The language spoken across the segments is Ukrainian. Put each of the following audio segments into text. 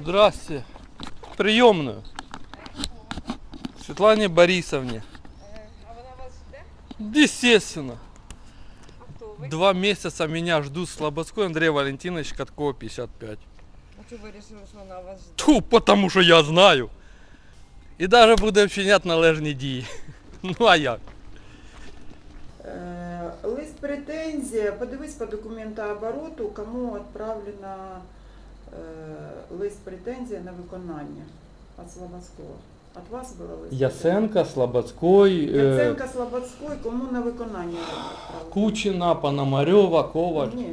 Здрасте. Приемную. Светлане Борисовне. А вона вас жде? Естественно. А хто ви? Два месяца меня ждут Слободской Андрей Валентинович Каткова 55. А чого ви вирішили, що вона вас жде? Ту, потому що я знаю. І даже буде вчиняти належні дії. Ну а як? Е, Лист претензія. Подивись по документообороту, кому відправлено е, лист претензія на виконання від Слободського. Від вас було лист? Ясенка, Слободской, претензій? е, Яценка Слободської, кому на виконання відправлено? Кучина, Пономарьова, Коваль Ні,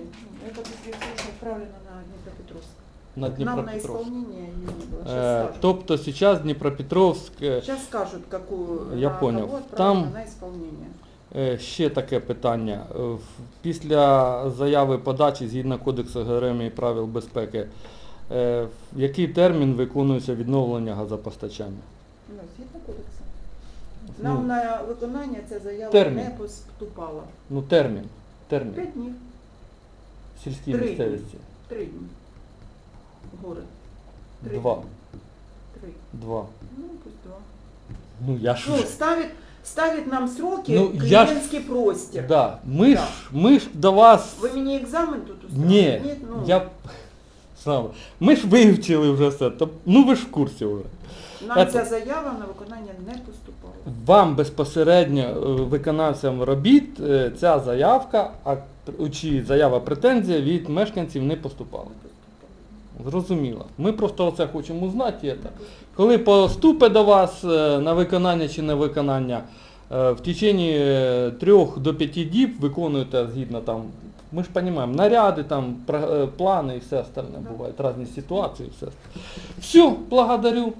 все відправлено на Дніпропетровськ. на Нам на Дніпропетровськ. исполнение не было. Е, Сейчас скажут. Тобто зараз Дніпропетровськ е, Сейчас скажут, какую Я на понял. кого отправлено Там- на исполнение. Е, Ще таке питання. Е, Після заяви подачі згідно Кодексу ГРМ і правил безпеки, е, в який термін виконується відновлення газопостачання? Ну, згідно кодексу. Ну, Нам на виконання ця заява термін. не поступала. Ну, термін. Термін. П'ять днів, В сільській Три. місцевості. три дні. Гори. Три Два. Три. Два. Ну, пусть два. Ну, я ж... Ну, ставит, ставит нам сроки Ну, я клиентский простір. Да. Ми, Да. ж, ми ж до вас... Ви мені екзамен тут устроили? Ні, Нет, ну, я... Слава. Ми ж вивчили вже все. То- Ну ви ж в курсі вже. нам это- ця заява на виконання не поступала. Вам безпосередньо е, виконавцям робіт е, ця заявка, а чи заява претензія від мешканців не поступала. Зрозуміло. Ми просто оце хочемо знати. Коли поступить до вас е, на виконання чи не виконання, в течение трьох до п'яти діб виконуєте згідно там, ми ж розуміємо, наряди, там, е, плани і все остальне бувають, різні ситуації. Все. Все, благодарю.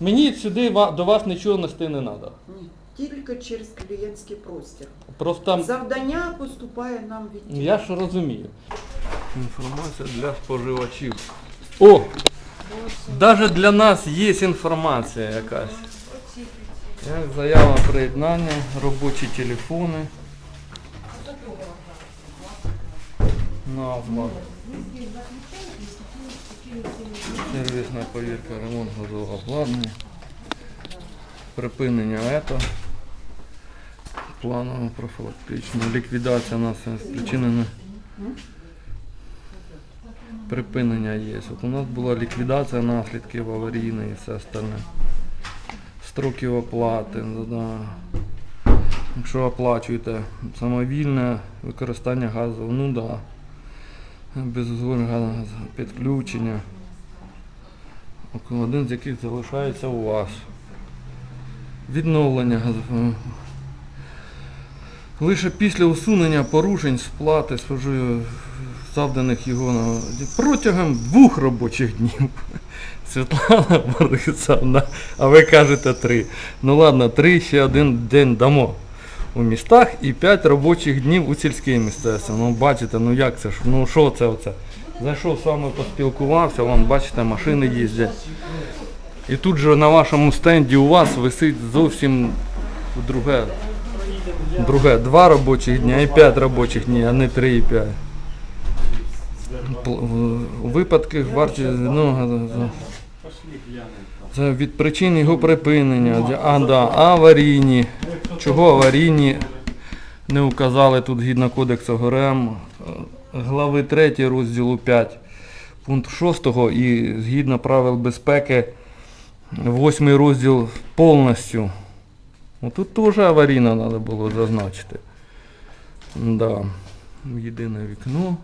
Мені сюди до вас нічого нести не треба. Ні, тільки через клієнтський простір. Просто Завдання поступає нам від тіла. я ж розумію. Інформація для споживачів. О! Навіть для нас є інформація якась. Як заява приєднання, робочі телефони. Назва. Сервісна повірка, ремонт газового обладнання. Припинення ето. Планово профілактично. Ліквідація наслідків спричинена. Припинення є. От у нас була ліквідація наслідків аварійної і все остальне. Строків оплати. Да. Якщо оплачуєте самовільне використання газу, ну. Да. Безузгоджене підключення. Один з яких залишається у вас. Відновлення газу. Лише після усунення порушень сплати завданих його на протягом двох робочих днів. Світлана Борисовна, а ви кажете три. Ну ладно, три ще один день дамо у містах і п'ять робочих днів у сільській місцевості. Ну бачите, ну як це ж, ну що це оце? Зайшов з вами поспілкувався, вон бачите, машини їздять. І тут же на вашому стенді у вас висить зовсім друге. Друге, два робочих дня і п'ять робочих днів, а не три і п'ять. Пл- в- У випадках вартість ну, це від причин його припинення. А, да, аварійні. Чого аварійні? Не указали тут згідно кодексу ГРМ е, глави 3 розділу 5 пункт 6 і згідно правил безпеки 8 розділ повністю. Ну, тут теж аварійно треба було зазначити. Да. Єдине вікно.